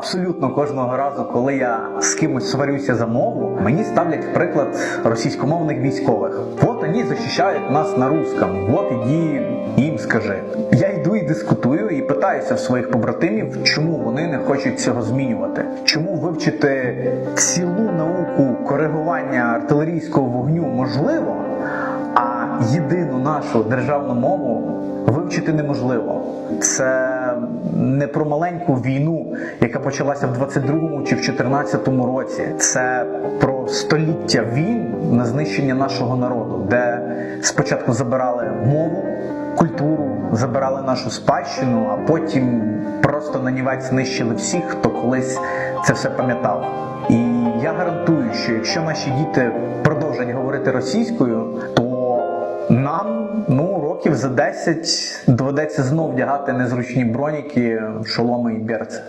абсолютно кожного разу, коли я з кимось сварюся за мову, мені ставлять приклад російськомовних військових. От вони захищають нас на русском. От іди їм скажи. Я йду і дискутую і питаюся в своїх побратимів, чому вони не хочуть цього змінювати. Чому вивчити цілу науку коригування артилерійського вогню можливо, а єдину нашу державну мову вивчити неможливо. Це не про маленьку війну, яка почалася в 22-му чи в 14-му році. Це про століття війн на знищення нашого народу, де спочатку забирали мову, культуру, забирали нашу спадщину, а потім просто нанівець знищили всіх, хто колись це все пам'ятав. І я гарантую, що якщо наші діти продовжать говорити російською, то нам ну років за 10 доведеться знов вдягати незручні броніки, шоломи і берці.